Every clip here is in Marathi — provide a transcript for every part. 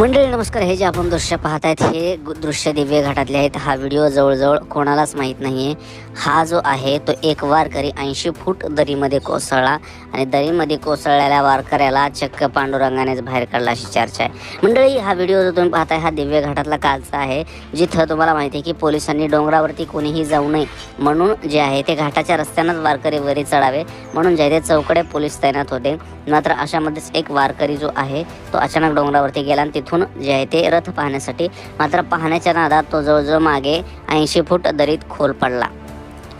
मंडळी नमस्कार. हे जे आपण दृश्य पाहत आहेत हे दृश्य दिव्य घाटातले आहेत. हा व्हिडिओ जवळजवळ कोणालाच माहीत नाही आहे हा जो आहे तो एक वारकरी ऐंशी फूट दरीमध्ये कोसळला आणि दरीमध्ये कोसळलेल्या वारकऱ्याला चक्क पांडुरंगानेच बाहेर काढला अशी चर्चा आहे. मंडळी हा व्हिडिओ जो तुम्ही पाहताय हा दिव्य घाटातला कालचा आहे जिथं तुम्हाला माहिती आहे की पोलिसांनी डोंगरावरती कोणीही जाऊ नये म्हणून जे आहे ते घाटाच्या रस्त्यानंच वारकरी वरी चढावे म्हणून जे ते चौकडे पोलीस तैनात होते. मात्र अशामध्येच एक वारकरी जो आहे तो अचानक डोंगरावरती गेला आणि तिथून जे आहे ते रथ पाहण्यासाठी. मात्र पाहण्याच्या नादात तो जवळजवळ मागे ऐंशी फूट दरीत खोल पडला.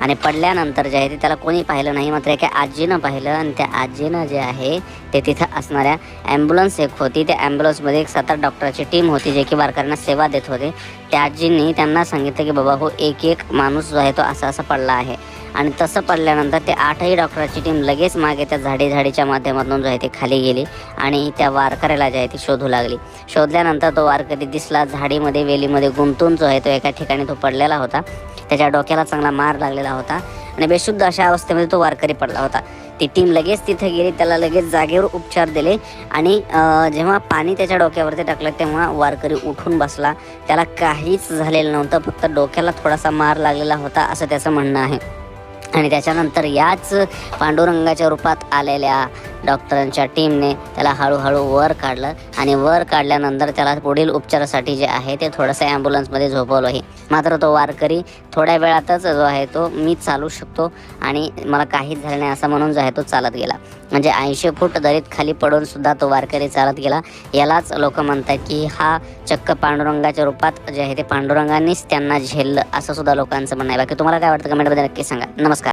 आणि पडल्यानंतर जे आहे ते त्याला कोणी पाहिलं नाही मात्र एका आजीनं पाहिलं. आणि त्या आजीनं जे आहे ते तिथं असणाऱ्या ॲम्ब्युलन्स एक होती. त्या ॲम्ब्युलन्समध्ये एक सात आठ डॉक्टरची टीम होती जे की वारकऱ्यांना सेवा देत होते. त्या आजींनी त्यांना सांगितलं की बाबा हो एक एक माणूस जो आहे तो असा असा पडला आहे. आणि तसं पडल्यानंतर ते आठही डॉक्टराची टीम लगेच मागे त्या झाडी झाडीच्या माध्यमातून जो आहे ते खाली गेली आणि त्या वारकऱ्याला जे आहे ती शोधू लागली. शोधल्यानंतर तो वारकरी दिसला झाडीमध्ये वेलीमध्ये गुंतून जो आहे तो एका ठिकाणी तो पडलेला होता. त्याच्या डोक्याला चांगला मार लागलेला होता आणि बेशुद्ध अशा अवस्थेमध्ये तो वारकरी पडला होता. ती टीम लगेच तिथे गेली त्याला लगेच जागेवर उपचार दिले आणि जेव्हा पाणी त्याच्या डोक्यावरती टाकलं तेव्हा वारकरी उठून बसला. त्याला काहीच झालेलं नव्हतं फक्त डोक्याला थोडासा मार लागलेला होता असं त्याचं म्हणणं आहे. आणि त्याच्यानंतर याच पांडुरंगाच्या रूपात आलेल्या डॉक्टरांच्या टीमने त्याला हळूहळू वर काढलं आणि वर काढल्यानंतर त्याला पुढील उपचारासाठी जे आहे ते थोडंसं ॲम्ब्युलन्समध्ये झोपवलंही. मात्र तो वारकरी थोड्या वेळातच जो आहे तो मी चालू शकतो आणि मला काहीच झालं नाही असं म्हणून जो आहे तो चालत गेला. म्हणजे ऐंशी फूट दरीत खाली पडून सुद्धा तो वारकरी चालत गेला. यालाच लोक म्हणतात की हा चक्क पांडुरंगाच्या रूपात जे आहे ते पांडुरंगानेच त्यांना झेललं असं सुद्धा लोकांचं म्हणणं आहे. बाकी तुम्हाला काय वाटतं कमेंटमध्ये नक्की सांगा. नमस्कार.